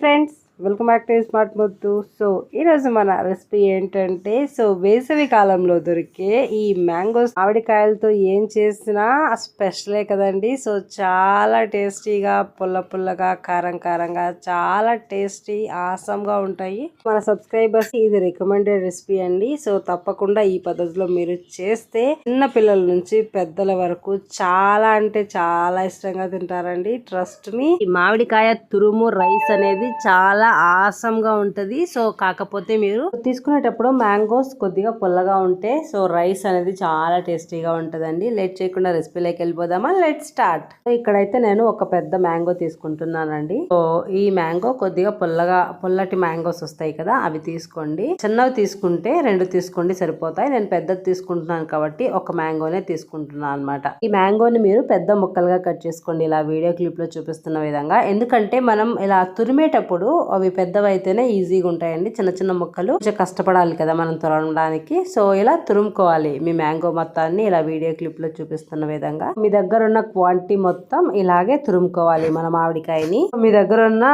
friends. Welcome back to smart Muddu. So ఈరోజు మన recipe ఏంటంటే సో వేసవి కాలంలో దొరికే ఈ మ్యాంగోస్ ఆవిడికాయలతో ఏం చేసినా స్పెషలే కదండి. సో చాలా టేస్టీగా పుల్ల పుల్లగా కారం కారంగా చాలా టేస్టీ ఆసంగా ఉంటాయి. మన సబ్స్క్రైబర్స్ ఇది రికమెండెడ్ రెసిపీ అండి. సో తప్పకుండా ఈ పద్ధతిలో మీరు చేస్తే చిన్న పిల్లల నుంచి పెద్దల వరకు చాలా అంటే చాలా ఇష్టంగా తింటారండి. ట్రస్ట్ మీ మామిడికాయ తురుము రైస్ అనేది చాలా ఆసంగా ఉంటది. సో కాకపోతే మీరు తీసుకునేటప్పుడు మ్యాంగోస్ కొద్దిగా పుల్లగా ఉంటే సో రైస్ అనేది చాలా టేస్టీగా ఉంటుందండి. లేట్ చేయకుండా రెసిపీలోకి వెళ్ళిపోదామా? Let start. ఇక్కడైతే నేను ఒక పెద్ద మ్యాంగో తీసుకుంటున్నానండి. సో ఈ మ్యాంగో కొద్దిగా పుల్లగా పుల్లటి మ్యాంగోస్ వస్తాయి కదా అవి తీసుకోండి. చిన్నవి తీసుకుంటే రెండు తీసుకోండి సరిపోతాయి. నేను పెద్దది తీసుకుంటున్నాను కాబట్టి ఒక మ్యాంగోనే తీసుకుంటున్నాను అనమాట ఈ మ్యాంగోని మీరు పెద్ద ముక్కలుగా కట్ చేసుకోండి. ఇలా వీడియో క్లిప్లో చూపిస్తున్న విధంగా. ఎందుకంటే మనం ఇలా తురిమేటప్పుడు అవి పెద్దవైతేనే ఈజీగా ఉంటాయండి. చిన్న చిన్న ముక్కలు కొంచెం కష్టపడాలి కదా మనం తురమడానికి సో ఇలా తురుముకోవాలి మీ మ్యాంగో మొత్తాన్ని. ఇలా వీడియో క్లిప్లో చూపిస్తున్న విధంగా. మీ దగ్గర ఉన్న క్వాంటిటీ మొత్తం ఇలాగే తురుముకోవాలి మన మామిడికాయని. మీ దగ్గర ఉన్న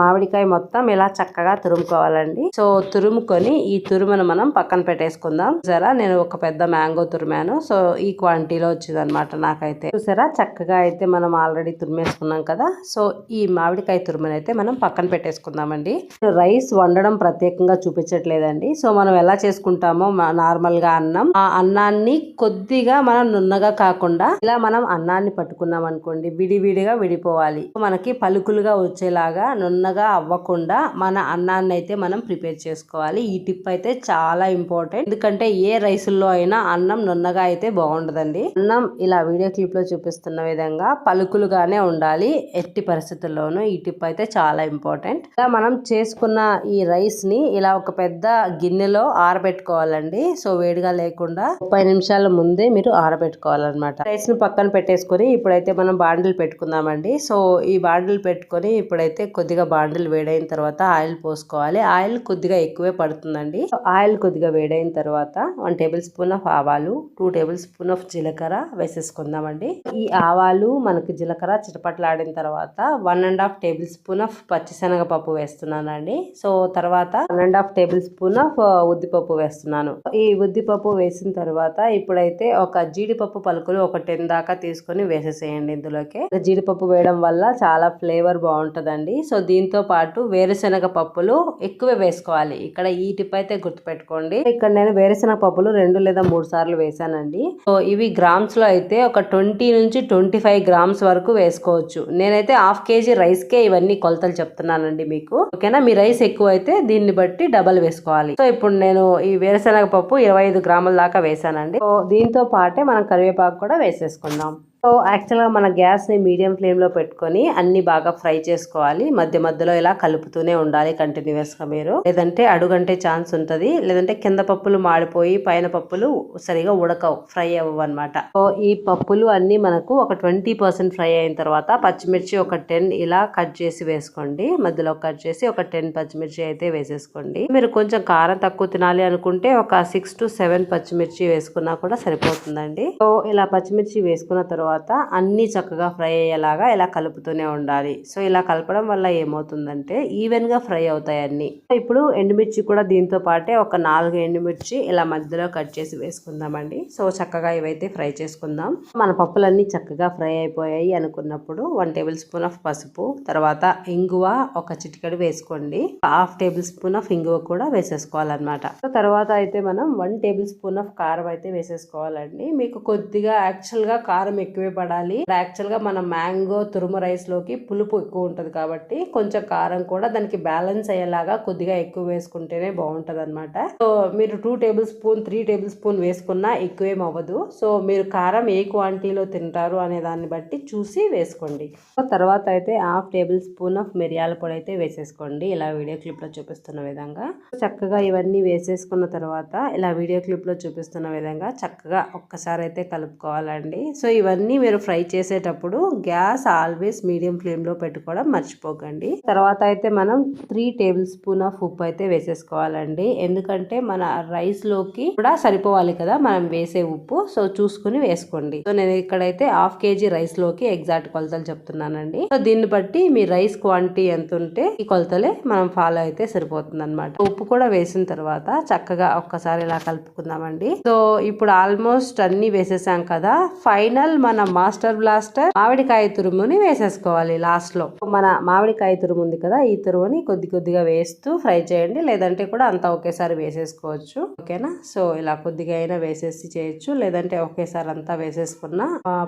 మామిడికాయ మొత్తం ఇలా చక్కగా తురుముకోవాలండి. సో తురుముకొని ఈ తురుమును మనం పక్కన పెట్టేసుకుందాం. చూసారా? నేను ఒక పెద్ద మ్యాంగో తురిమాను. సో ఈ క్వాంటిటీలో వచ్చింది అనమాట నాకైతే. చూసారా? చక్కగా అయితే మనం ఆల్రెడీ తురిమేసుకున్నాం కదా. సో ఈ మామిడికాయ తురుమును అయితే మనం పక్కన పెట్టేసుకుందాం. పెట్టేసుకుందామండి రైస్ వండడం ప్రత్యేకంగా చూపించట్లేదండి. సో మనం ఎలా చేసుకుంటామో నార్మల్గా అన్నం. ఆ అన్నాన్ని కొద్దిగా మనం నున్నగా కాకుండా ఇలా మనం అన్నాన్ని పట్టుకున్నాం అనుకోండి విడివిడిగా విడిపోవాలి. మనకి పలుకులుగా వచ్చేలాగా నున్నగా అవ్వకుండా మన అన్నాన్ని అయితే మనం ప్రిపేర్ చేసుకోవాలి. ఈ టిప్ అయితే చాలా ఇంపార్టెంట్. ఎందుకంటే ఏ రైసుల్లో అయినా అన్నం నున్నగా అయితే బాగుండదండి. అన్నం ఇలా వీడియో క్లిప్లో చూపిస్తున్న విధంగా పలుకులుగానే ఉండాలి. ఎట్టి పరిస్థితుల్లోనూ ఈ టిప్ అయితే చాలా ఇంపార్టెంట్. ఇలా మనం చేసుకున్న ఈ రైస్ని ఇలా ఒక పెద్ద గిన్నెలో ఆరబెట్టుకోవాలండి. సో వేడిగా లేకుండా ముప్పై నిమిషాల ముందే మీరు ఆరబెట్టుకోవాలన్నమాట. రైస్ని పక్కన పెట్టేసుకొని ఇప్పుడైతే మనం బాండిల్ పెట్టుకుందామండి. సో ఈ బాండిల్ పెట్టుకొని ఇప్పుడైతే కొద్దిగా బాండిల్ వేడైన తర్వాత ఆయిల్ పోసుకోవాలి. ఆయిల్ కొద్దిగా ఎక్కువే పడుతుందండి. ఆయిల్ కొద్దిగా వేడైన తర్వాత వన్ టేబుల్ స్పూన్ ఆఫ్ ఆవాలు టూ టేబుల్ స్పూన్ ఆఫ్ జీలకర్ర వేసేసుకుందామండి. ఈ ఆవాలు మనకి జీలకర్ర చిటపట్లాడిన తర్వాత one and half tablespoon of పచ్చిశనగపప్పు వేస్తున్నానండి. సో తర్వాత one and half tablespoon of ఉద్దిపప్పు వేస్తున్నాను. ఈ ఉద్దిపప్పు వేసిన తర్వాత ఇప్పుడైతే ఒక జీడిపప్పు పలుకులు ఒక టెన్ దాకా తీసుకొని వేసేసేయండి ఇందులోకి. జీడిపప్పు వేయడం వల్ల చాలా ఫ్లేవర్ బాగుంటుందండి. సో దీంతో పాటు వేరుశనగ పప్పులు ఎక్కువ వేసుకోవాలి. ఇక్కడ ఈ టిప్ అయితే గుర్తుపెట్టుకోండి. ఇక్కడ నేను వేరుశనగ పప్పులు రెండు లేదా మూడు సార్లు వేసానండి సో ఇవి గ్రామ్స్లో అయితే ఒక ట్వంటీ నుంచి ట్వంటీ ఫైవ్ గ్రామ్స్ వరకు వేసుకోవచ్చు. నేనైతే హాఫ్ కేజీ రైస్ కే ఇవన్నీ కొలతలు చెప్తున్నానండి మీకు. ఓకేనా? మీ రైస్ ఎక్కువ అయితే దీన్ని బట్టి డబల్ వేసుకోవాలి. సో ఇప్పుడు నేను ఈ వేరుశనగ పప్పు ఇరవై ఐదు గ్రాముల దాకా వేసానండి. సో దీంతో పాటే మనం కరివేపాకు కూడా వేసేసుకుందాం. సో యాక్చువల్గా మన గ్యాస్ని మీడియం ఫ్లేమ్లో పెట్టుకొని అన్ని బాగా ఫ్రై చేసుకోవాలి. మధ్య మధ్యలో ఇలా కలుపుతూనే ఉండాలి కంటిన్యూస్గా మీరు. లేదంటే అడుగంటే ఛాన్స్ ఉంటుంది. లేదంటే కింద పప్పులు మాడిపోయి పైన పప్పులు సరిగా ఉడకవు ఫ్రై అవ్వవు అనమాట సో ఈ పప్పులు అన్ని మనకు ఒక ట్వంటీ పర్సెంట్ ఫ్రై అయిన తర్వాత పచ్చిమిర్చి ఒక టెన్ ఇలా కట్ చేసి వేసుకోండి. మధ్యలో కట్ చేసి ఒక టెన్ పచ్చిమిర్చి అయితే వేసేసుకోండి. మీరు కొంచెం కారం తక్కువ తినాలి అనుకుంటే ఒక సిక్స్ టు సెవెన్ పచ్చిమిర్చి వేసుకున్నా కూడా సరిపోతుందండి. సో ఇలా పచ్చిమిర్చి వేసుకున్న తర్వాత తర్వాత అన్ని చక్కగా ఫ్రై అయ్యేలాగా ఇలా కలుపుతూనే ఉండాలి. సో ఇలా కలపడం వల్ల ఏమవుతుందంటే ఈవెన్గా ఫ్రై అవుతాయి అన్నీ. ఇప్పుడు ఎండుమిర్చి కూడా దీంతో పాటే ఒక నాలుగు ఎండుమిర్చి ఇలా మధ్యలో కట్ చేసి వేసుకుందామండి. సో చక్కగా ఇవైతే ఫ్రై చేసుకుందాం. మన పప్పులన్నీ చక్కగా ఫ్రై అయిపోయాయి అనుకున్నప్పుడు వన్ టేబుల్ స్పూన్ ఆఫ్ పసుపు తర్వాత ఇంగువ ఒక చిటికెడు వేసుకోండి. హాఫ్ టేబుల్ స్పూన్ ఆఫ్ ఇంగువ కూడా వేసేసుకోవాలన్నమాట. తర్వాత అయితే మనం వన్ టేబుల్ స్పూన్ ఆఫ్ కారం అయితే వేసేసుకోవాలండి. మీకు కొద్దిగా యాక్చువల్గా కారం ఎక్కువ ఎక్కువే పడాలి యాక్చువల్గా మన మ్యాంగో తురుము రైస్లోకి పులుపు ఎక్కువ ఉంటుంది కాబట్టి కొంచెం కారం కూడా దానికి బ్యాలెన్స్ అయ్యేలాగా కొద్దిగా ఎక్కువ వేసుకుంటేనే బాగుంటది అనమాట సో మీరు two tablespoon three tablespoon వేసుకున్నా ఎక్కువేం అవ్వదు. సో మీరు కారం ఏ క్వాంటిటీలో తింటారు అనే దాన్ని బట్టి చూసి వేసుకోండి. తర్వాత అయితే హాఫ్ టేబుల్ స్పూన్ ఆఫ్ మిరియాల పొడి అయితే వేసేసుకోండి. ఇలా వీడియో క్లిప్లో చూపిస్తున్న విధంగా. చక్కగా ఇవన్నీ వేసేసుకున్న తర్వాత ఇలా వీడియో క్లిప్లో చూపిస్తున్న విధంగా చక్కగా ఒక్కసారి అయితే కలుపుకోవాలండి. సో ఇవన్నీ ఇవన్నీ మీరు ఫ్రై చేసేటప్పుడు గ్యాస్ ఆల్వేస్ మీడియం ఫ్లేమ్లో పెట్టుకోవడం మర్చిపోకండి. తర్వాత అయితే మనం త్రీ టేబుల్ స్పూన్ ఆఫ్ ఉప్పు అయితే వేసేసుకోవాలండి. ఎందుకంటే మన రైస్లోకి కూడా సరిపోవాలి కదా మనం వేసే ఉప్పు. సో చూసుకుని వేసుకోండి. సో నేను ఇక్కడైతే హాఫ్ కేజీ రైస్లోకి ఎగ్జాక్ట్ కొలతలు చెప్తున్నానండి. సో దీన్ని బట్టి మీ రైస్ క్వాంటిటీ ఎంత ఉంటే ఈ కొలతలే మనం ఫాలో అయితే సరిపోతుంది అనమాట ఉప్పు కూడా వేసిన తర్వాత చక్కగా ఒక్కసారి ఇలా కలుపుకుందామండి. సో ఇప్పుడు ఆల్మోస్ట్ అన్ని వేసేసాం కదా. ఫైనల్ మన మన మాస్టర్ బ్లాస్టర్ మామిడికాయ తురుముని వేసేసుకోవాలి లాస్ట్లో. మన మామిడికాయ తురుము ఉంది కదా ఈ తురుముని కొద్ది కొద్దిగా వేస్తూ ఫ్రై చేయండి. లేదంటే కూడా అంతా ఒకేసారి వేసేసుకోవచ్చు. ఓకేనా? సో ఇలా కొద్దిగా అయినా వేసేసి చేయొచ్చు. లేదంటే ఒకేసారి అంతా వేసేసుకున్నా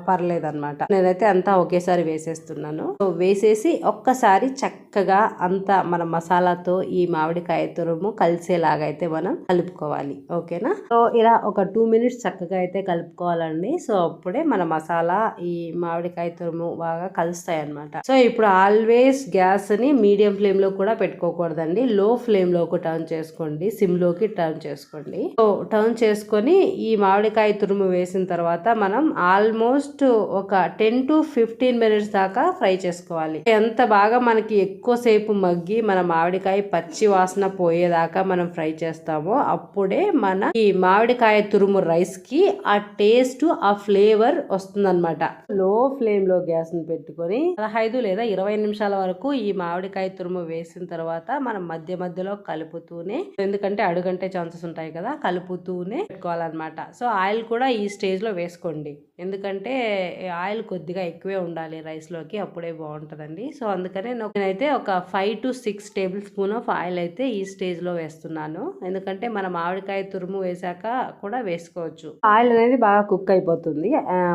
పర్లేదు అనమాట నేనైతే అంతా ఒకేసారి వేసేస్తున్నాను. సో వేసేసి ఒక్కసారి చక్కగా అంతా మన మసాలాతో ఈ మామిడికాయ తురుము కలిసేలాగా అయితే మనం కలుపుకోవాలి. ఓకేనా? సో ఇలా ఒక టూ మినిట్స్ చక్కగా అయితే కలుపుకోవాలండి. సో అప్పుడే మన మసాలా ఈ మామిడికాయ తురుము బాగా కలుస్తాయి అనమాట సో ఇప్పుడు ఆల్వేస్ గ్యాస్ని మీడియం ఫ్లేమ్లో కూడా పెట్టుకోకూడదండి. లో ఫ్లేమ్లోకి టర్న్ చేసుకోండి. సిమ్లోకి టర్న్ చేసుకోండి. సో టర్న్ చేసుకొని ఈ మామిడికాయ తురుము వేసిన తర్వాత మనం ఆల్మోస్ట్ ఒక టెన్ టు ఫిఫ్టీన్ మినిట్స్ దాకా ఫ్రై చేసుకోవాలి. ఎంత బాగా మనకి ఎక్కువసేపు మగ్గి మన మామిడికాయ పచ్చి వాసన పోయేదాకా మనం ఫ్రై చేస్తామో అప్పుడే మన ఈ మామిడికాయ తురుము రైస్కి ఆ టేస్ట్ ఆ ఫ్లేవర్ వస్తుంది. వస్తుందన్నమాట. లో ఫ్లేమ్లో గ్యాస్ని పెట్టుకొని పదహైదు లేదా ఇరవై నిమిషాల వరకు ఈ మామిడికాయ తురుము వేసిన తర్వాత మనం మధ్య మధ్యలో కలుపుతూనే ఎందుకంటే అడుగంటే ఛాన్సెస్ ఉంటాయి కదా కలుపుతూనే పెట్టుకోవాలన్నమాట. సో ఆయిల్ కూడా ఈ స్టేజ్లో వేసుకోండి. ఎందుకంటే ఆయిల్ కొద్దిగా ఎక్కువే ఉండాలి రైస్లోకి అప్పుడే బాగుంటుందండి. సో అందుకనే నేనైతే ఒక five to six tablespoon of oil అయితే ఈ స్టేజ్లో వేస్తున్నాను. ఎందుకంటే మన మామిడికాయ తురుము వేసాక కూడా వేసుకోవచ్చు. ఆయిల్ అనేది బాగా కుక్ అయిపోతుంది.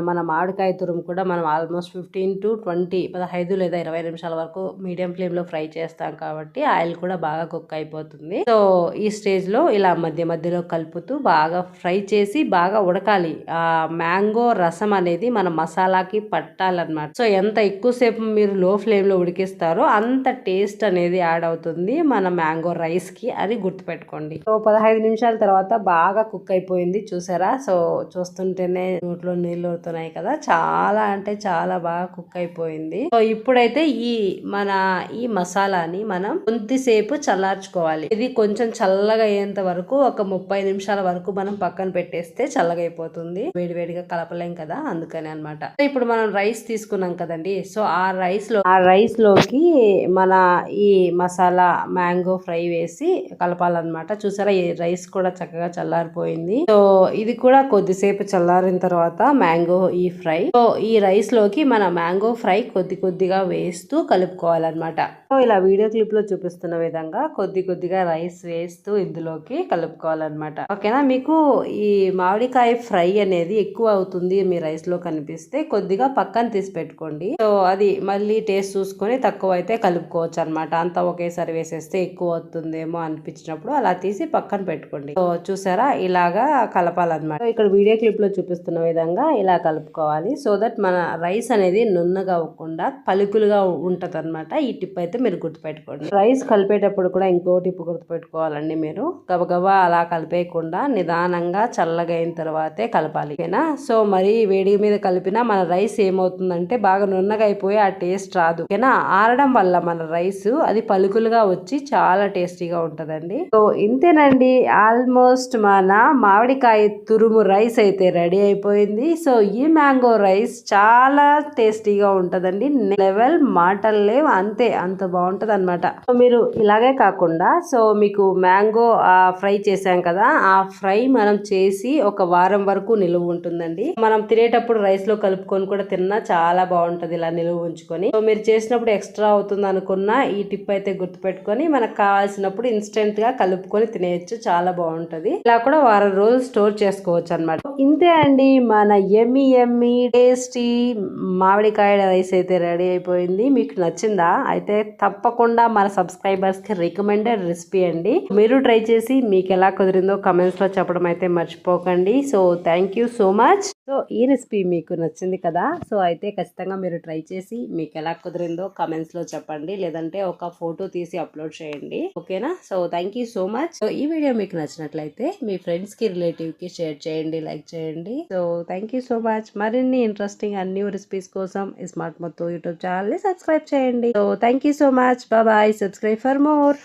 మన మన మామిడికాయ తురుము కూడా మనం ఆల్మోస్ట్ ఫిఫ్టీన్ టు ట్వంటీ పదహైదు లేదా ఇరవై నిమిషాల వరకు మీడియం ఫ్లేమ్లో ఫ్రై చేస్తాం కాబట్టి ఆయిల్ కూడా బాగా కుక్ అయిపోతుంది. సో ఈ స్టేజ్లో ఇలా మధ్య మధ్యలో కలుపుతూ బాగా ఫ్రై చేసి బాగా ఉడకాలి. ఆ మ్యాంగో రసం అనేది మన మసాలాకి పట్టాలన్నమాట. సో ఎంత ఎక్కువసేపు మీరు లో ఫ్లేమ్లో ఉడికిస్తారో అంత టేస్ట్ అనేది యాడ్ అవుతుంది మన మ్యాంగో రైస్కి అని గుర్తుపెట్టుకోండి. సో పదహైదు నిమిషాల తర్వాత బాగా కుక్ అయిపోయింది చూసారా? సో చూస్తుంటేనే నోట్లో నీళ్ళు అవుతున్నాయి కదా. చాలా అంటే చాలా బాగా కుక్ అయిపోయింది. సో ఇప్పుడైతే ఈ మన ఈ మసాలాని మనం కొద్దిసేపు చల్లార్చుకోవాలి. ఇది కొంచెం చల్లగా అయ్యేంత వరకు ఒక ముప్పై నిమిషాల వరకు మనం పక్కన పెట్టేస్తే చల్లగా అయిపోతుంది. వేడివేడిగా కలపలేం కదా అందుకని అన్నమాట. ఇప్పుడు మనం రైస్ తీసుకున్నాం కదండి. సో ఆ రైస్లో ఆ రైస్లోకి మన ఈ మసాలా మ్యాంగో ఫ్రై వేసి కలపాలన్నమాట. చూసారా ఈ రైస్ కూడా చక్కగా చల్లారిపోయింది. సో ఇది కూడా కొద్దిసేపు చల్లారిన తర్వాత మ్యాంగో ఈ ఫ్రై. సో ఈ రైస్లోకి మన మ్యాంగో ఫ్రై కొద్ది కొద్దిగా వేస్తూ కలుపుకోవాలన్నమాట. సో ఇలా వీడియో క్లిప్లో చూపిస్తున్న విధంగా కొద్ది కొద్దిగా రైస్ వేస్తూ ఇందులోకి కలుపుకోవాలన్నమాట. ఓకేనా? మీకు ఈ మామిడికాయ ఫ్రై అనేది ఎక్కువ అవుతుంది మీ రైస్లో కనిపిస్తే కొద్దిగా పక్కన తీసి పెట్టుకోండి. సో అది మళ్ళీ టేస్ట్ చూసుకొని తక్కువ అయితే కలుపుకోవచ్చు అనమాట అంతా ఒకేసారి వేసేస్తే ఎక్కువ అవుతుందేమో అనిపించినప్పుడు అలా తీసి పక్కన పెట్టుకోండి. సో చూసారా? ఇలాగా కలపాలన్నమాట. ఇక్కడ వీడియో క్లిప్లో చూపిస్తున్న విధంగా ఇలా కలుపుకోవాలి. సో దట్ మన రైస్ అనేది నున్నగా అవ్వకుండా పలుకులుగా ఉంటుంది అనమాట ఈ టిప్ అయితే మీరు గుర్తుపెట్టుకోండి. రైస్ కలిపేటప్పుడు కూడా ఇంకో టిప్ గుర్తుపెట్టుకోవాలండి మీరు. గబగబా అలా కలిపేయకుండా నిదానంగా చల్లగా అయిన తర్వాతే కలపాలి. ఓకేనా? సో మరి వేడి మీద కలిపినా మన రైస్ ఏమవుతుందంటే బాగా నున్నగా అయిపోయి ఆ టేస్ట్ రాదు. ఓకేనా? ఆరడం వల్ల మన రైస్ అది పలుకులుగా వచ్చి చాలా టేస్టీగా ఉంటుందండి. సో ఇంతేనండి. ఆల్మోస్ట్ మన మామిడికాయ తురుము రైస్ అయితే రెడీ అయిపోయింది. సో ఈ మ్యాంగో రైస్ చాలా టేస్టీగా ఉంటుందండి. లెవెల్ మాటలు లేవు. అంతే అంత బాగుంటుంది అనమాట సో మీరు ఇలాగే కాకుండా సో మీకు మ్యాంగో ఫ్రై చేసాం కదా ఆ ఫ్రై మనం చేసి ఒక వారం వరకు నిలువ ఉంటుందండి. మనం తినేటప్పుడు రైస్లో కలుపుకొని కూడా తిన్నా చాలా బాగుంటది ఇలా నిలువ ఉంచుకొని. సో మీరు చేసినప్పుడు ఎక్స్ట్రా అవుతుంది అనుకున్న ఈ టిప్ అయితే గుర్తుపెట్టుకొని మనకు కావాల్సినప్పుడు ఇన్స్టెంట్గా కలుపుకొని తినేయచ్చు. చాలా బాగుంటది. ఇలా కూడా వారం రోజులు స్టోర్ చేసుకోవచ్చు అనమాట ఇంతే అండి. మన ఎమ్మి ఎమ్మి టేస్టీ మామిడికాయ రైస్ అయితే రెడీ అయిపోయింది. మీకు నచ్చిందా? అయితే తప్పకుండా మన సబ్స్క్రైబర్స్కి రికమెండెడ్ రెసిపీ అండి. మీరు ట్రై చేసి మీకు ఎలా కుదిరిందో కమెంట్స్లో చెప్పడం అయితే మర్చిపోకండి. So thank you so much. So ఈ రెసిపీ మీకు నచ్చింది కదా? సో అయితే ఖచ్చితంగా మీరు ట్రై చేసి మీకు ఎలా కుదిరిందో కమెంట్స్లో చెప్పండి. లేదంటే ఒక ఫోటో తీసి అప్లోడ్ చేయండి. ఓకేనా? So thank you so much. So ఈ వీడియో మీకు నచ్చినట్లయితే మీ ఫ్రెండ్స్కి రిలేటివ్కి షేర్ చేయండి లైక్ చేయండి. So thank you so much. మరిన్ని ఇంట్రెస్టింగ్ అండ్ న్యూ రెసిపీస్ కోసం స్మార్ట్ మొత్తం యూట్యూబ్ ఛానల్ని సబ్స్క్రైబ్ చేయండి. So thank you so much bye subscribe for more